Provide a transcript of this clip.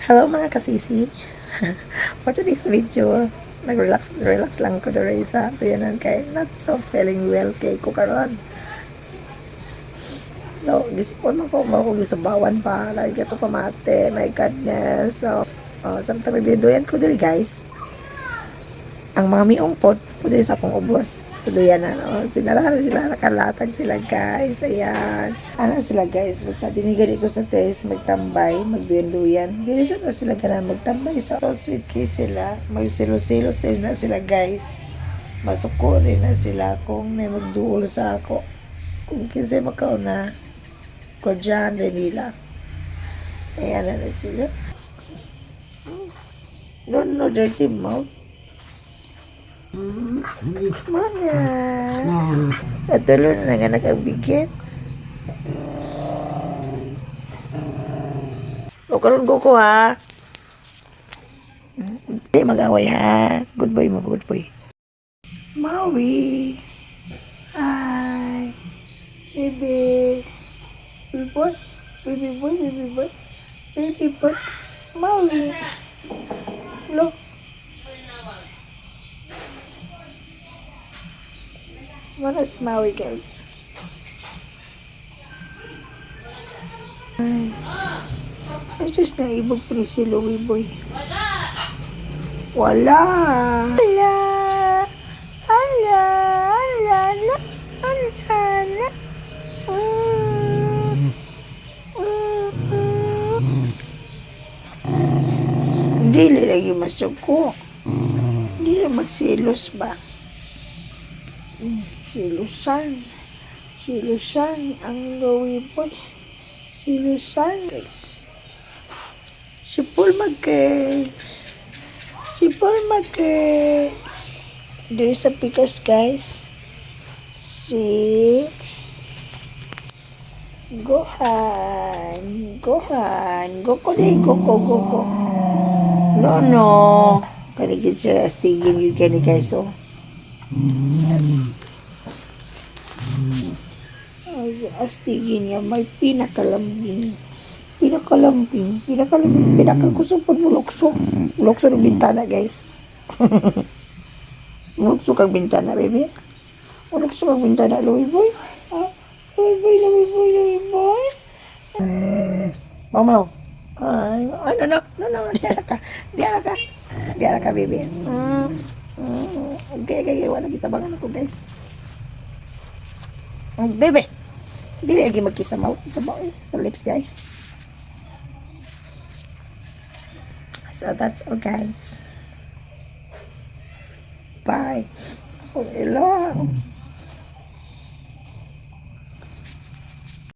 Hello mga kasisi. For today's video, nag-relax relax lang ko dere sa tuyanan kay not so feeling well kay ko karon. So, gisipon mo ko mo ko gisabawan pa like ko pamate, my goodness. So, uh, samtang may yan ko diri guys. Ang mami po din sa akong ubos sa duyanan. Oh, sinarahan sila, nakalatag sila guys. Ayan. Ano sila guys, basta dinigali ko sa test, magtambay, magduyan-duyan. Sa na sila ganun magtambay. So, so sweet kay sila. Magsilos-silos din na sila guys. Masuko na sila kung may magduol sa ako. Kung kasi makauna, ko dyan rin nila. Ayan na na sila. No, no, dirty mouth. Mana? Satu lu nang anak bikin. O karon ko ko ha. Hindi mag-away ha. Good boy mo, good boy. Maui. Hi. Baby. Baby boy. Baby boy, baby boy. Baby boy. Maui. Look. Mana si Maui guys? Ay. Ay, just naibog pa ni si Louie Boy. Wala. Wala. Ala. Ala. Ala. Ala. Ala. Mm. Mm. Dili lagi masuko. Dili magsilos ba? Silusan. Silusan ang Louie Boy. Silusan. Si Paul Magke. Si Paul Magke. Dito sa pikas guys. Si Gohan. Gohan. Goko din. Goko, goko. No, no. Kanigit siya astigin yung kani guys oh. Astigin niya. May pinakalambing. Pinakalambing. Pinakalambing. Pinakakusupon mo lukso. Lukso ng bintana, guys. lukso kang bintana, baby. O lukso kang bintana, Louie boy. Ha? Louie boy, Louie boy, Louie boy. Mamaw. Ay, ay, no, no, no, no, diara ka. Diara ka. Diara ka, baby. Mm. Mm. Okay, okay. Wala kita bangan ako, guys. Bebe, dili lagi magkisa mo sa ba sa lips guy. So that's all guys. Bye. Oh, hello.